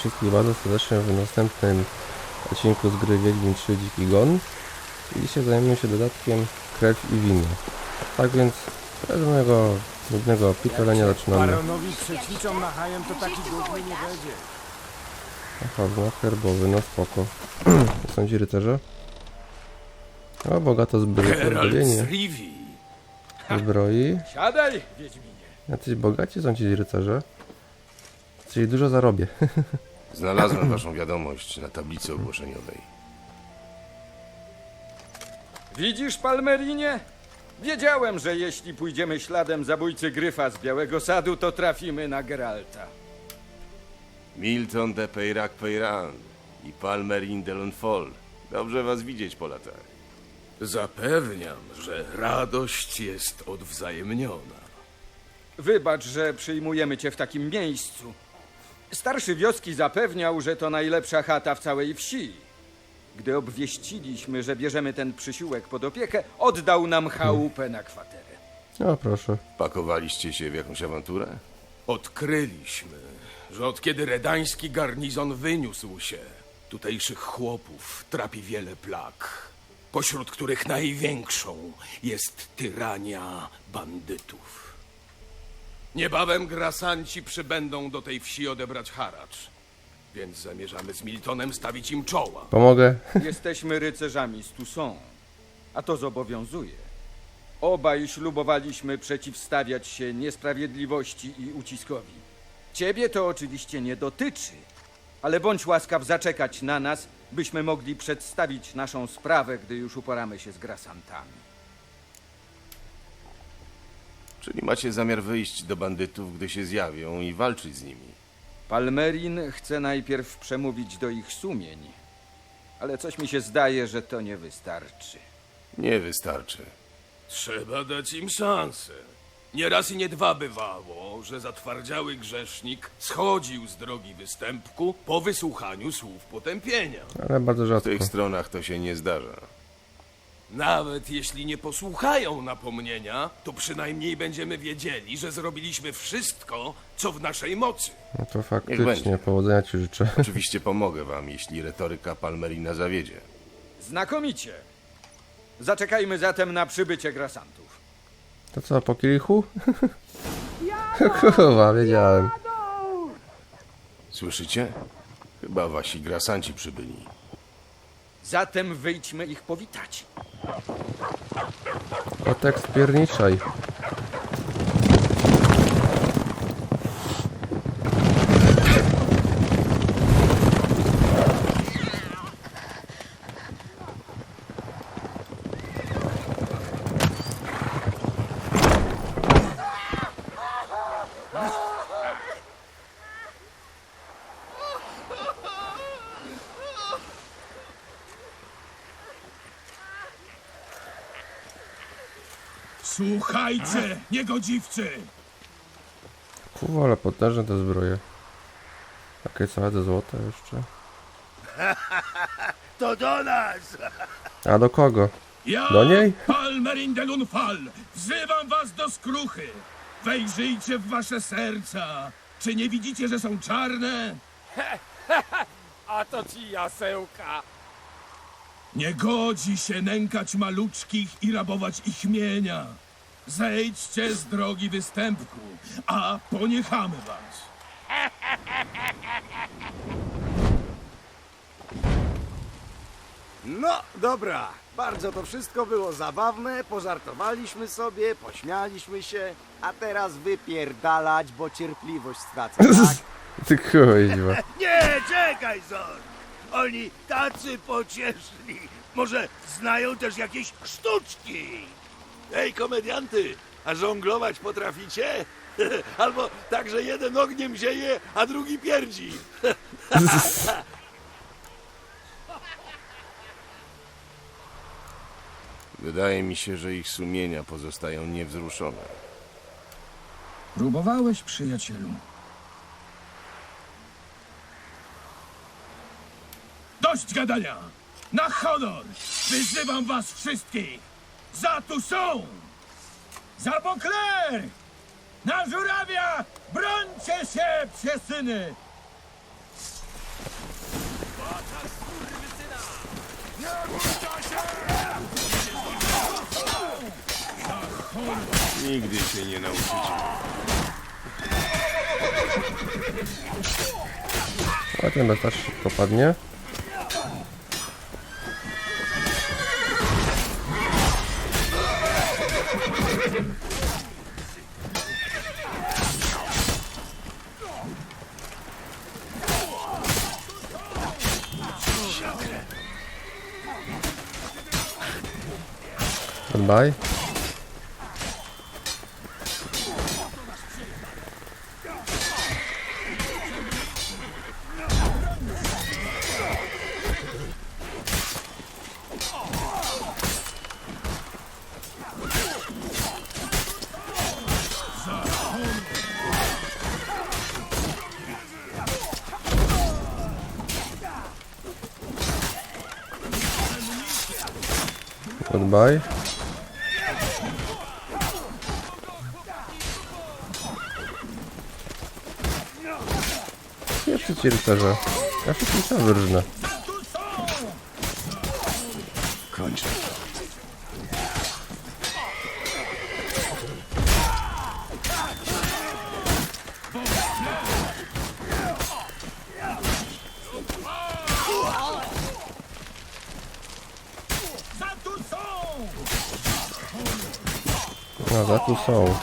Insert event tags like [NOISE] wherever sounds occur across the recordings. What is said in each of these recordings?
wszystkich bardzo serdecznie w następnym odcinku z gry Wiedźmin 3 Dziki Gon. I dzisiaj zajmiemy się dodatkiem Krew i Wino. Tak więc bez mojego nudnego pitolenia zaczynamy. Baronowi przećwiczą na hajem, to taki główny nie będzie. Aha, znak herbowy, no spoko. [CLEARS THROAT] Są ci rycerze? O, bogato zbroje, Geralt z pozbawienie Rivii. zbroi. Siadaj, Wiedźminie. Jacyś bogaci są ci rycerze. Czyli dużo zarobię. [LAUGHS] Znalazłem [CLEARS THROAT] waszą wiadomość na tablicy ogłoszeniowej. Widzisz, Palmerinie? Wiedziałem, że jeśli pójdziemy śladem zabójcy Gryfa z Białego Sadu, to trafimy na Geralta. Milton de Peyrac Peyran i Palmerin de Lonfol. Dobrze was widzieć po latach. Zapewniam, że radość jest odwzajemniona. Wybacz, że przyjmujemy cię w takim miejscu. Starszy wioski zapewniał, że to najlepsza chata w całej wsi. Gdy obwieściliśmy, że bierzemy ten przysiłek pod opiekę, oddał nam chałupę na kwaterę. O, proszę. Pakowaliście się w jakąś awanturę? Odkryliśmy, że od kiedy redański garnizon wyniósł się, tutejszych chłopów trapi wiele plag, pośród których największą jest tyrania bandytów. Niebawem grasanci przybędą do tej wsi odebrać haracz, więc zamierzamy z Miltonem stawić im czoła. Pomogę? [LAUGHS] Jesteśmy rycerzami z Toussaint, a to zobowiązuje. Obaj ślubowaliśmy przeciwstawiać się niesprawiedliwości i uciskowi. Ciebie to oczywiście nie dotyczy, ale bądź łaskaw zaczekać na nas, byśmy mogli przedstawić naszą sprawę, gdy już uporamy się z grasantami. Czyli macie zamiar wyjść do bandytów, gdy się zjawią i walczyć z nimi? Palmerin chce najpierw przemówić do ich sumień, ale coś mi się zdaje, że to nie wystarczy. Nie wystarczy. Trzeba dać im szansę. Nie raz i nie dwa bywało, że zatwardziały grzesznik schodził z drogi występku po wysłuchaniu słów potępienia. Ale bardzo W rzadko. tych stronach to się nie zdarza. Nawet jeśli nie posłuchają napomnienia, to przynajmniej będziemy wiedzieli, że zrobiliśmy wszystko, co w naszej mocy. No to faktycznie, powodzenia ci życzę. [LAUGHS] Oczywiście pomogę wam, jeśli retoryka Palmerina zawiedzie. Znakomicie. Zaczekajmy zatem na przybycie grasantów. To co, po kielichu? [LAUGHS] Kurwa, wiedziałem. Słyszycie? Chyba wasi grasanci przybyli. Zatem wyjdźmy ich powitać. Kotek spierniczaj. Słuchajcie, niegodziwcy! Kurwa, ale potężne te zbroje. Takie całe te złote jeszcze. [LAUGHS] To do nas! A do kogo? Ja, Do niej? Palmerin de Lunfal, wzywam was do skruchy! Wejrzyjcie w wasze serca! Czy nie widzicie, że są czarne? [LAUGHS] A to ci jasełka. Nie godzi się nękać maluczkich i rabować ich mienia. Zejdźcie z drogi występku, a poniechamy was. No, dobra. Bardzo to wszystko było zabawne, pożartowaliśmy sobie, pośmialiśmy się, a teraz wypierdalać, bo cierpliwość stracę, [LAUGHS] tak? Ty kuźwa. [LAUGHS] Nie, czekaj, Zor! Oni tacy pocieszni. Może znają też jakieś sztuczki? Ej, komedianty, a żonglować potraficie? [LAUGHS] Albo tak, że jeden ogniem zieje, a drugi pierdzi. [LAUGHS] Wydaje mi się, że ich sumienia pozostają niewzruszone. Próbowałeś, przyjacielu. Dość gadania! Na honor! Wyzywam was wszystkich! za tu są! Za Bokler! Na żurawia! Brońcie się, psie syny! Nigdy się nie nauczycie. A ten bezpiecznie szybko padnie. Goodbye. Goodbye. Ci rycerze. Ja wszystkim sam wyrżnę. Kończę. Są! No, za tu są.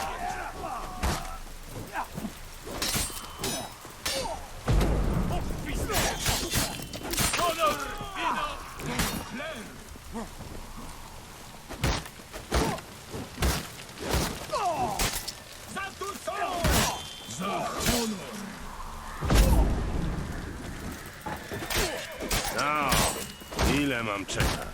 Za tu są! Za honor! No, ile mam czekać?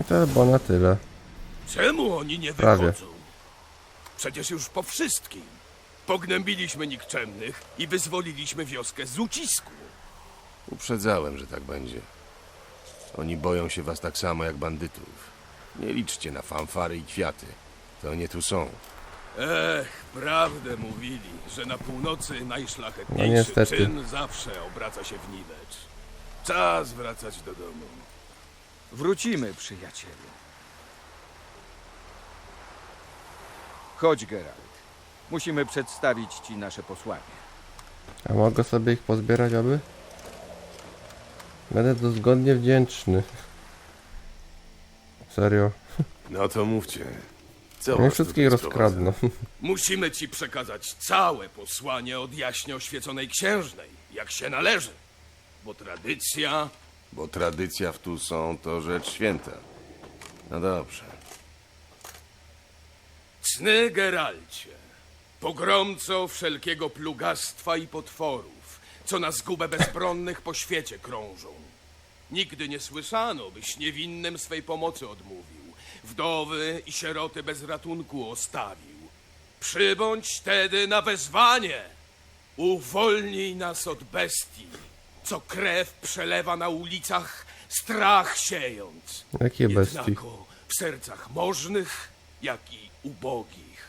I to było na tyle. Czemu oni nie Prawie. wychodzą? Przecież już po wszystkim. Pognębiliśmy nikczemnych i wyzwoliliśmy wioskę z ucisku. Uprzedzałem, że tak będzie. Oni boją się was tak samo jak bandytów. Nie liczcie na fanfary i kwiaty. To nie tu są. Ech, prawdę mówili, że na północy No najszlachetniejszy niestety. czyn zawsze obraca się w niwecz. Czas wracać do domu. Wrócimy, przyjacielu. Chodź, Geralt. Musimy przedstawić ci nasze posłanie. A mogę sobie ich pozbierać, aby? Będę dozgodnie wdzięczny. Serio. No to mówcie. Co Nie was wszystkich tutaj sprowadza? rozkradną. Musimy ci przekazać całe posłanie od jaśnie oświeconej księżnej, jak się należy. Bo tradycja Bo tradycja w tu są to rzecz święta. No dobrze. Cny Geralcie, pogromco wszelkiego plugastwa i potworów, co na zgubę bezbronnych po świecie krążą. Nigdy nie słyszano, byś niewinnym swej pomocy odmówił, wdowy i sieroty bez ratunku ostawił. Przybądź tedy na wezwanie, uwolnij nas od bestii, co krew przelewa na ulicach, strach siejąc. Jakie bestii? Jednako w sercach możnych, jak i ubogich.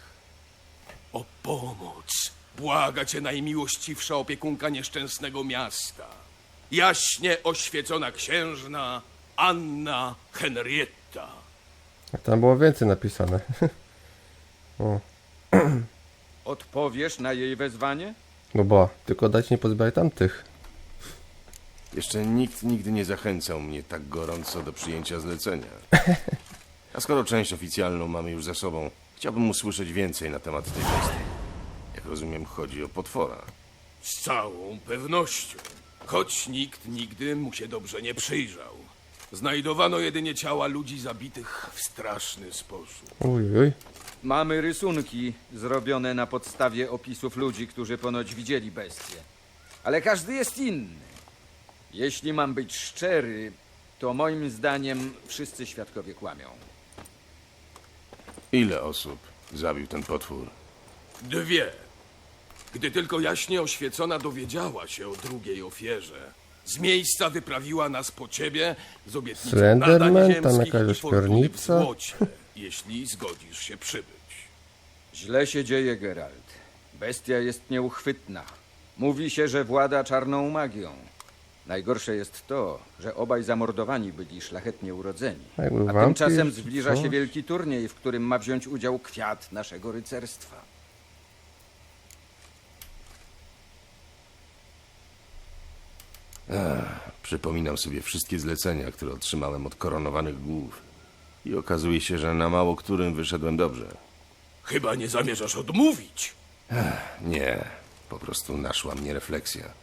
O pomoc błaga cię najmiłościwsza opiekunka nieszczęsnego miasta. Jaśnie oświecona księżna Anna Henrietta. A Tam było więcej napisane. [LAUGHS] o, Odpowiesz na jej wezwanie? no bo, tylko dać nie pozbieraj tamtych. Jeszcze nikt nigdy nie zachęcał mnie tak gorąco do przyjęcia zlecenia. [LAUGHS] A skoro część oficjalną mamy już za sobą, chciałbym usłyszeć więcej na temat tej bestii. Jak rozumiem, chodzi o potwora. Z całą pewnością. Choć nikt nigdy mu się dobrze nie przyjrzał. Znajdowano jedynie ciała ludzi zabitych w straszny sposób. Uj. Mamy rysunki zrobione na podstawie opisów ludzi, którzy ponoć widzieli bestię. Ale każdy jest inny. Jeśli mam być szczery, to moim zdaniem wszyscy świadkowie kłamią. Ile osób zabił ten potwór? Dwie. Gdy tylko jaśnie oświecona dowiedziała się o drugiej ofierze, z miejsca wyprawiła nas po ciebie z obietnicą Slenderman, nadań tam ziemskich jakaś i fortuny w ośmiornica. złocie, [LAUGHS] jeśli zgodzisz się przybyć. Źle się dzieje, Geralt. Bestia jest nieuchwytna. Mówi się, że włada czarną magią. Najgorsze jest to, że obaj zamordowani byli szlachetnie urodzeni. Jakby A wampir, tymczasem zbliża się wielki turniej, w którym ma wziąć udział kwiat naszego rycerstwa. Przypominam sobie wszystkie zlecenia, które otrzymałem od koronowanych głów. I okazuje się, że na mało którym wyszedłem dobrze. Chyba nie zamierzasz odmówić. Nie, po prostu naszła mnie refleksja.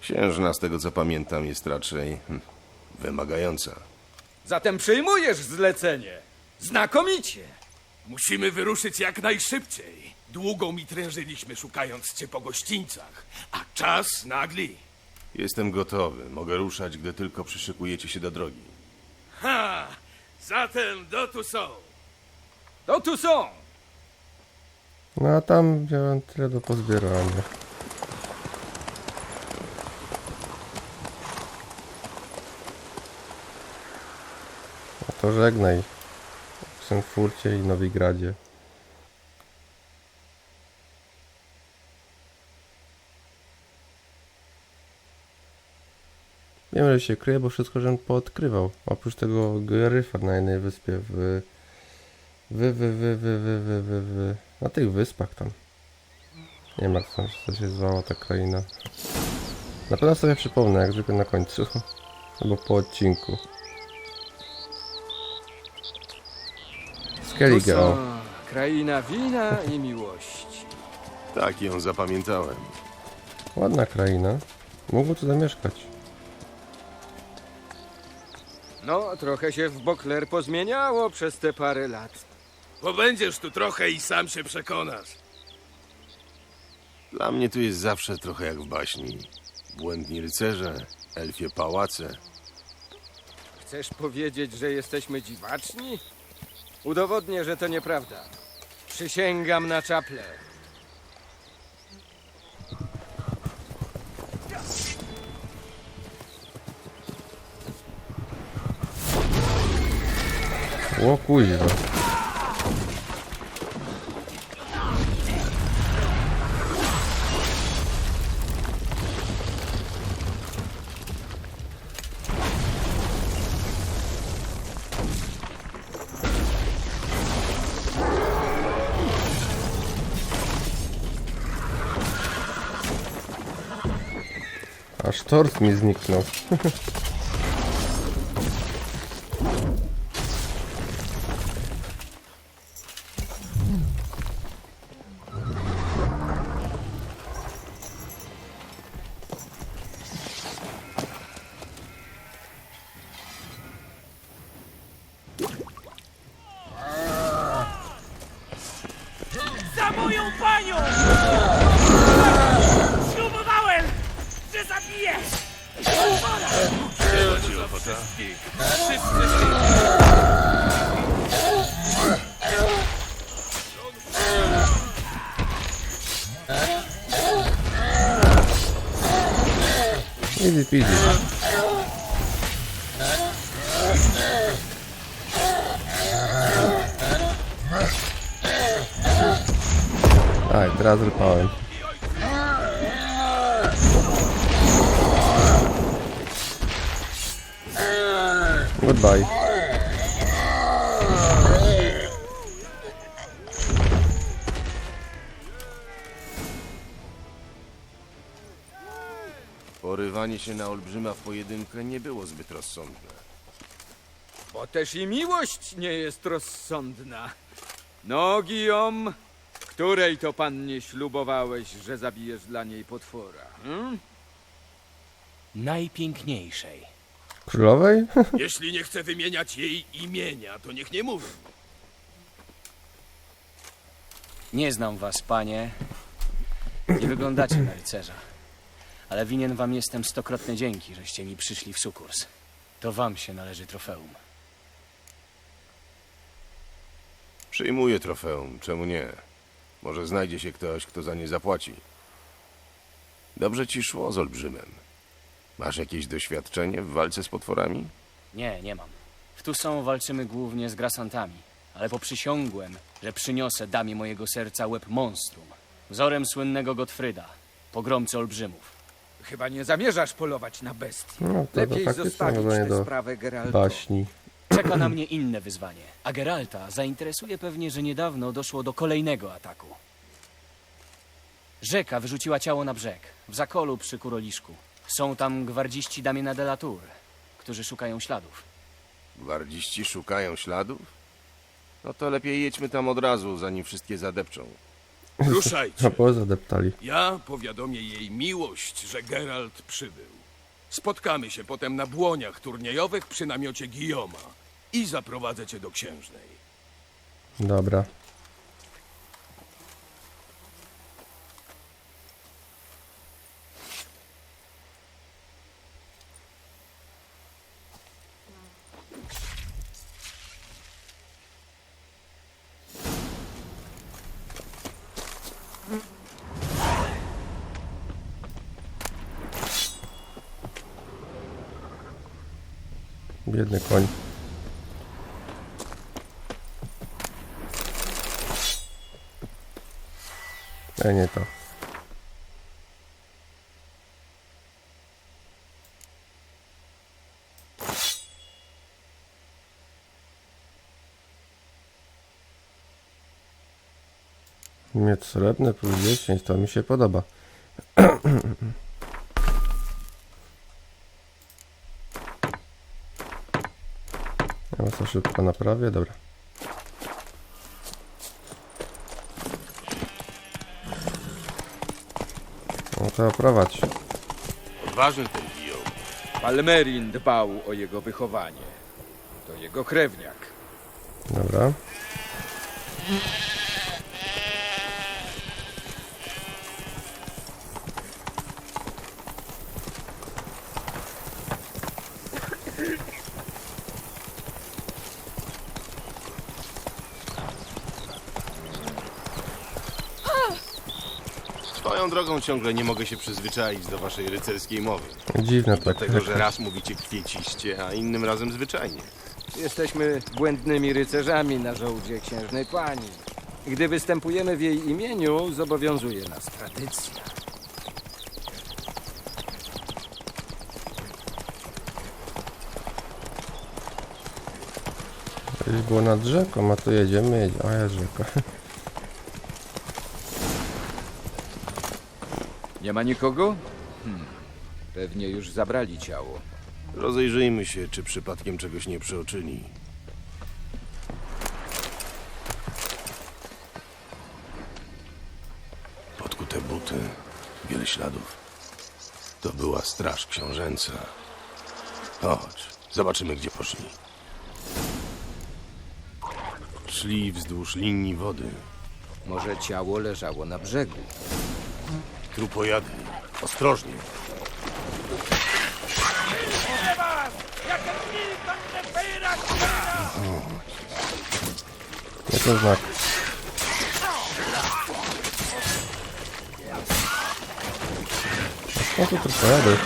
Księżna, z tego co pamiętam, jest raczej hm, wymagająca. Zatem przyjmujesz zlecenie. Znakomicie. Musimy wyruszyć jak najszybciej. Długo mi trężyliśmy szukając cię po gościńcach, a czas nagli. Jestem gotowy, mogę ruszać, gdy tylko przyszykujecie się do drogi. Ha! Zatem do tu są. To tu są. No a tam miałem tyle do pozbierania. No to żegnaj. W Frankfurcie i Nowigradzie. Wiem, że się kryje, bo wszystko żem poodkrywał. Oprócz tego gryfa na jednej wyspie w... Wy, wy, wy, wy, wy, wy, wy. Na tych wyspach tam. Nie jak to, to się zwała ta kraina. Na pewno sobie przypomnę, jak zwykle na końcu. Albo po odcinku. Skellige, o. są kraina wina i miłości. Tak ją zapamiętałem. Ładna kraina. Mógłby tu zamieszkać. No, trochę się w Bokler pozmieniało przez te parę lat. Pobędziesz tu trochę i sam się przekonasz. Dla mnie tu jest zawsze trochę jak w baśni. Błędni rycerze, elfie pałace. Chcesz powiedzieć, że jesteśmy dziwaczni? Udowodnię, że to nieprawda. Przysięgam na czaple. O kuźwa. Aż tort mi zniknął. [LAUGHS] Tak, teraz rypałem. Goodbye. Porywanie się na olbrzyma w pojedynkę nie było zbyt rozsądne. Bo też i miłość nie jest rozsądna. No, Guillaume, której to pannie ślubowałeś, że zabijesz dla niej potwora? Hmm? Najpiękniejszej. Królowej? [LAUGHS] Jeśli nie chce wymieniać jej imienia, to niech nie mówi. Nie znam was, panie. Nie wyglądacie na rycerza. Ale winien wam jestem stokrotne dzięki, żeście mi przyszli w sukurs. To wam się należy trofeum. Przyjmuję trofeum, czemu nie? Może znajdzie się ktoś, kto za nie zapłaci. Dobrze ci szło z olbrzymem. Masz jakieś doświadczenie w walce z potworami? Nie, nie mam. W Tucson walczymy głównie z grasantami. ale poprzysiągłem, że przyniosę damie mojego serca łeb monstrum, wzorem słynnego Gottfryda, pogromcy olbrzymów. Chyba nie zamierzasz polować na bestie. No, to, to Lepiej faktycznie zostawić nawiązanie tę do sprawę Geraltowi. baśni. Czeka na mnie inne wyzwanie, a Geralta zainteresuje pewnie, że niedawno doszło do kolejnego ataku. Rzeka wyrzuciła ciało na brzeg, w zakolu przy Kuroliszku. Są tam gwardziści Damiena de la Tour, którzy szukają śladów. Gwardziści szukają śladów? No to lepiej jedźmy tam od razu, zanim wszystkie zadepczą. Ruszajcie. [LAUGHS] A po zadeptali. Ja powiadomię jej miłość, że Geralt przybył. Spotkamy się potem na błoniach turniejowych przy namiocie Guillaume'a i zaprowadzę cię do księżnej. Dobra. Biedny koń. E, nie to. Miecz srebrny plus 10, to mi się podoba. [CLEARS THROAT] Ja was szybko naprawię, dobra. To prowadź. Odważny ten Guillaume. Palmerin dbał o jego wychowanie. To jego krewniak. Dobra. Ciągle nie mogę się przyzwyczaić do waszej rycerskiej mowy. Dziwne tak. Dlatego, że raz mówicie kwieciście, a innym razem zwyczajnie. Jesteśmy błędnymi rycerzami na żołdzie księżnej pani. Gdy występujemy w jej imieniu, zobowiązuje nas tradycja. Kiedyś było nad rzeką, a tu jedziemy, jedziemy. A jest rzeka. Nie ma nikogo? Hmm. Pewnie już zabrali ciało. Rozejrzyjmy się, czy przypadkiem czegoś nie przeoczyli. Podkute buty, wiele śladów. To była straż książęca. Chodź, zobaczymy, gdzie poszli. Szli wzdłuż linii wody. Może ciało leżało na brzegu. Trupojady. Ostrożnie. Nie to znak. No to tylko jadę.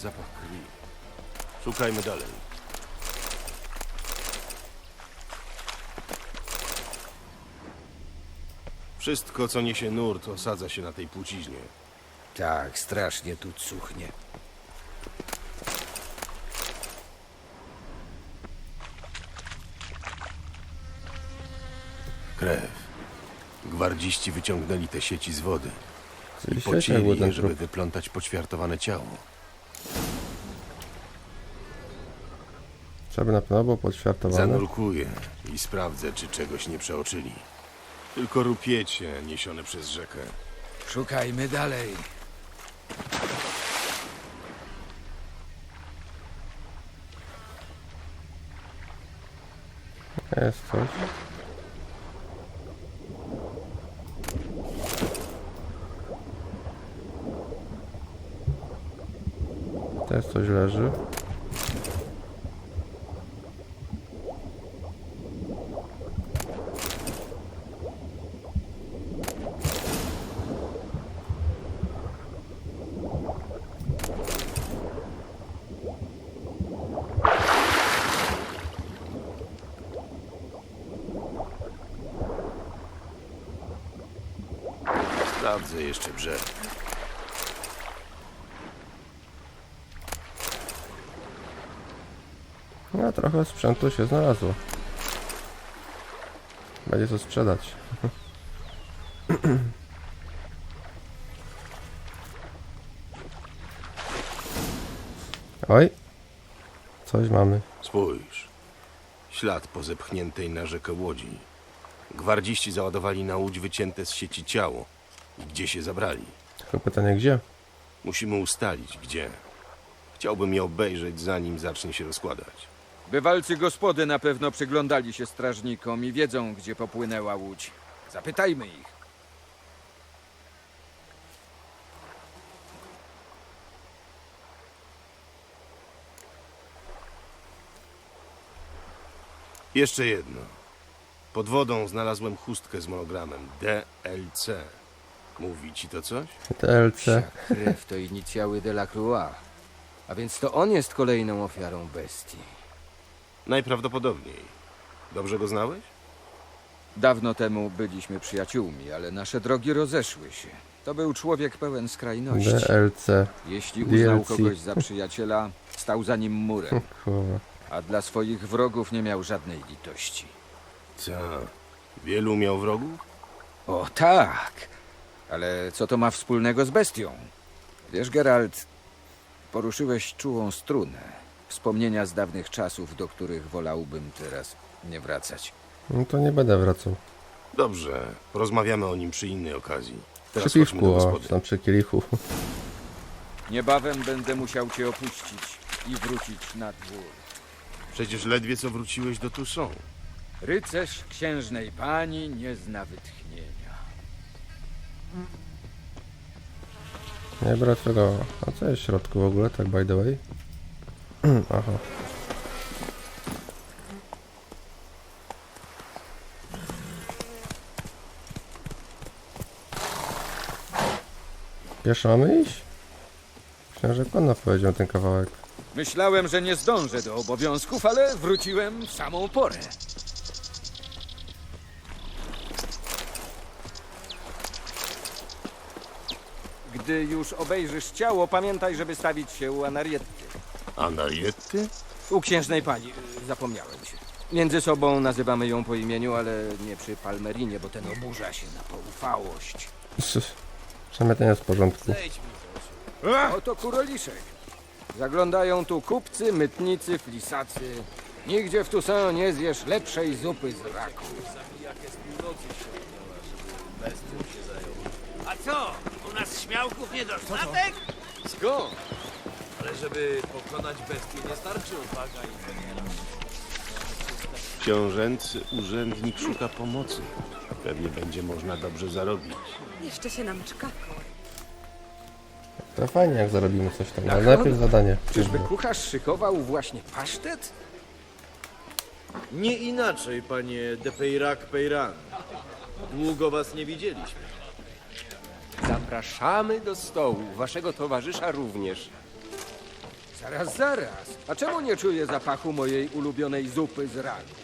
Zapach krwi. Szukajmy dalej. Wszystko, co niesie nurt, osadza się na tej płciźnie. Tak, strasznie tu cuchnie. Krew. Gwardziści wyciągnęli te sieci z wody i Czyli sieciach pocieli je, żeby trup. wyplątać poćwiartowane ciało. Trzeba na pewno było podświartowane. Zanurkuję i sprawdzę, czy czegoś nie przeoczyli. Tylko rupiecie niesione przez rzekę. Szukajmy dalej. Jest coś. Też coś leży. Sprawdzę jeszcze brzeg. No, trochę sprzętu się znalazło. Będzie co sprzedać. Oj, coś mamy. Spójrz. Ślad po zepchniętej na rzekę łodzi. Gwardziści załadowali na łódź wycięte z sieci ciało. I gdzie się zabrali? Tylko pytanie gdzie? Musimy ustalić, gdzie. Chciałbym je obejrzeć, zanim zacznie się rozkładać. Bywalcy gospody na pewno przyglądali się strażnikom i wiedzą, gdzie popłynęła łódź. Zapytajmy ich. Jeszcze jedno. Pod wodą znalazłem chustkę z monogramem DLC. Mówi ci to coś? TLC. Krew to inicjały Delacroix. A więc to on jest kolejną ofiarą bestii. Najprawdopodobniej. Dobrze go znałeś? Dawno temu byliśmy przyjaciółmi, ale nasze drogi rozeszły się. To był człowiek pełen skrajności. DLC. Jeśli uznał DLC. kogoś za przyjaciela, stał za nim murem, [LAUGHS] Kurwa. a dla swoich wrogów nie miał żadnej litości. Co? Wielu miał wrogów? O tak, ale co to ma wspólnego z bestią? Wiesz, Geralt, poruszyłeś czułą strunę. Wspomnienia z dawnych czasów, do których wolałbym teraz nie wracać. No to nie będę wracał. Dobrze, porozmawiamy o nim przy innej okazji. Przy Teraz do piwku, o, tam przy kielichu. Niebawem będę musiał cię opuścić i wrócić na dwór. Przecież ledwie co wróciłeś do Toussaint. Rycerz księżnej pani nie zna wytchnienia. Nie biorę twojego... A co jest w środku w ogóle, tak by the way? [CLEARS THROAT] Aha. Pierwsze mamy iść? Myślałem, że Konna powiedział ten kawałek. Myślałem, że nie zdążę do obowiązków, ale wróciłem w samą porę. Gdy już obejrzysz ciało, pamiętaj, żeby stawić się u Anarietty. Anarietty? U księżnej pani, zapomniałem się. Między sobą nazywamy ją po imieniu, ale nie przy Palmerinie, bo ten oburza się na poufałość. Jest w porządku. Oto kuroliszek. Zaglądają tu kupcy, mytnicy, flisacy. Nigdzie w Toussaint nie zjesz lepszej zupy z raku. A co? Śmiałków niedostatek? Skąd? Ale żeby pokonać bestię nie starczy odwaga i Książęcy urzędnik szuka pomocy. Pewnie będzie można dobrze zarobić. Jeszcze się nam czka. To fajnie jak zarobimy coś tam, ale najpierw zadanie. Czyżby kucharz szykował właśnie pasztet? Nie inaczej, panie de Peyrac Peyran. Długo was nie widzieliśmy. Zapraszamy do stołu, waszego towarzysza również. Zaraz, zaraz. A czemu nie czuję zapachu mojej ulubionej zupy z raku?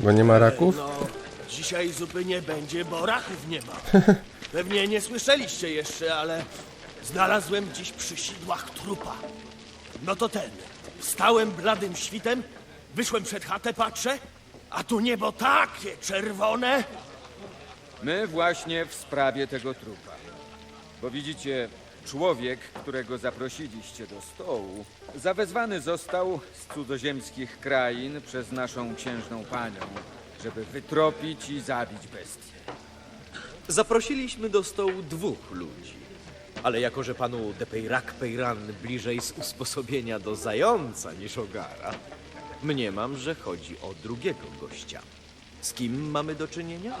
Bo nie ma raków? No, dzisiaj zupy nie będzie, bo raków nie ma. [LAUGHS] Pewnie nie słyszeliście jeszcze, ale znalazłem dziś przy sidłach trupa. No to ten. Wstałem bladym świtem, wyszłem przed chatę, patrzę, a tu niebo takie czerwone. My właśnie w sprawie tego trupa. Bo widzicie, człowiek, którego zaprosiliście do stołu, zawezwany został z cudzoziemskich krain przez naszą księżną panią, żeby wytropić i zabić bestię. Zaprosiliśmy do stołu dwóch ludzi. Ale jako, że panu de Peyrac Peyran bliżej z usposobienia do zająca niż ogara, mniemam, że chodzi o drugiego gościa. Z kim mamy do czynienia?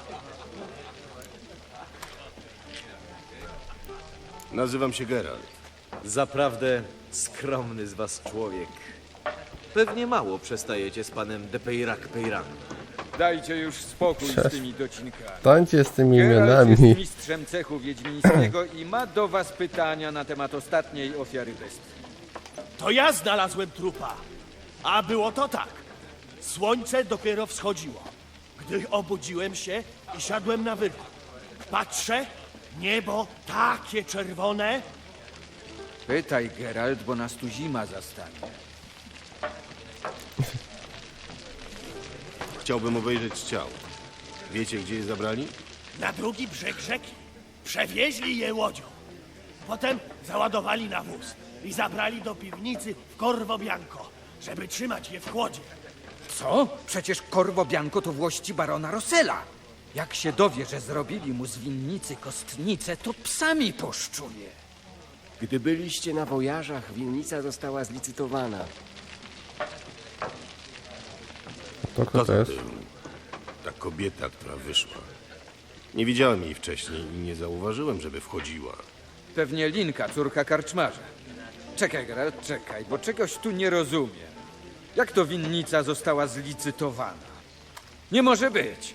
Nazywam się Geralt. Zaprawdę skromny z was człowiek. Pewnie mało przestajecie z panem de Peyrac Peyran. Dajcie już spokój Cześć. z tymi docinkami. Tańcie z tymi Geralt jest imionami. mistrzem cechu wiedźmińskiego i ma do was pytania na temat ostatniej ofiary bestii. To ja znalazłem trupa. A było to tak. Słońce dopiero wschodziło. Gdy obudziłem się i siadłem na wyrku. Patrzę, niebo takie czerwone. Pytaj, Geralt, bo nas tu zima zastanie. Chciałbym obejrzeć ciało. Wiecie, gdzie je zabrali? Na drugi brzeg rzeki. Przewieźli je łodzią. Potem załadowali na wóz i zabrali do piwnicy w Corvo Bianco, żeby trzymać je w chłodzie. Co? Przecież Corvo Bianco to włości barona Rossella. Jak się dowie, że zrobili mu z winnicy kostnicę, to psami poszczuje. Gdy byliście na wojażach, winnica została zlicytowana. To kto to jest? Ta kobieta, która wyszła. Nie widziałem jej wcześniej i nie zauważyłem, żeby wchodziła. Pewnie Linka, córka karczmarza. Czekaj, Geralt, czekaj, bo czegoś tu nie rozumiem. Jak to winnica została zlicytowana? Nie może być.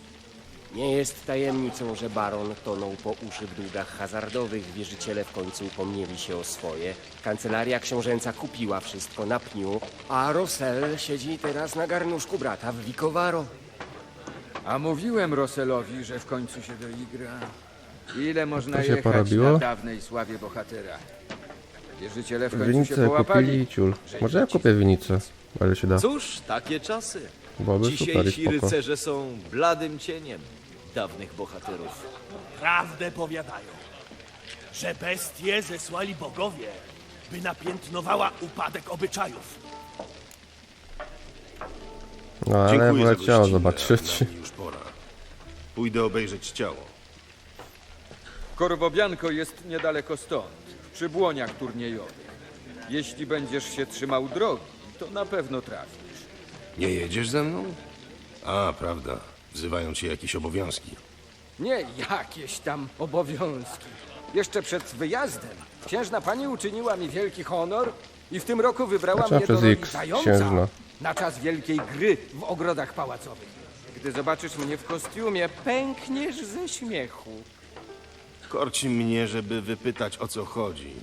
Nie jest tajemnicą, że baron tonął po uszy w długach hazardowych. Wierzyciele w końcu upomnieli się o swoje. Kancelaria książęca kupiła wszystko na pniu, a Rosel siedzi teraz na garnuszku brata w Vicovaro. A mówiłem Rosselowi, że w końcu się doigra. Ile można się jechać porobiło? na dawnej sławie bohatera? Wierzyciele w końcu się Winicę połapali. kupili ciul. Może ja kupię winicę, ale się da. Cóż, takie czasy. Byłoby super i Dzisiejsi spoko. rycerze są bladym cieniem dawnych bohaterów. Prawdę powiadają, że bestie zesłali bogowie, by napiętnowała upadek obyczajów. No ale Dziękuję wolę gościnę, zobaczyć. ale na mnie już pora. Pójdę obejrzeć ciało. Corvo Bianco jest niedaleko stąd, przy błoniach turniejowych. Jeśli będziesz się trzymał drogi, to na pewno trafisz. Nie jedziesz ze mną? A, prawda. Wzywają cię jakieś obowiązki. Nie jakieś tam obowiązki. Jeszcze przed wyjazdem księżna pani uczyniła mi wielki honor i w tym roku wybrała mnie do przez roli X, zająca księżna. na czas wielkiej gry w ogrodach pałacowych. Gdy zobaczysz mnie w kostiumie, pękniesz ze śmiechu. Korci mnie, żeby wypytać o co chodzi.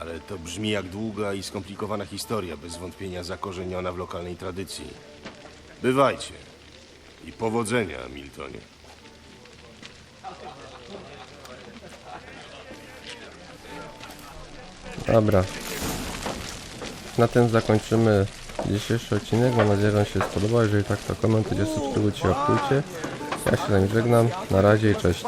Ale to brzmi jak długa i skomplikowana historia, bez wątpienia zakorzeniona w lokalnej tradycji. Bywajcie. I powodzenia, Miltonie. Dobra. Na tym zakończymy dzisiejszy odcinek. Mam nadzieję, że się spodobał. Jeżeli tak, to komentujcie, subskrybujcie, optujcie. Ja się z wami żegnam. Na razie i cześć.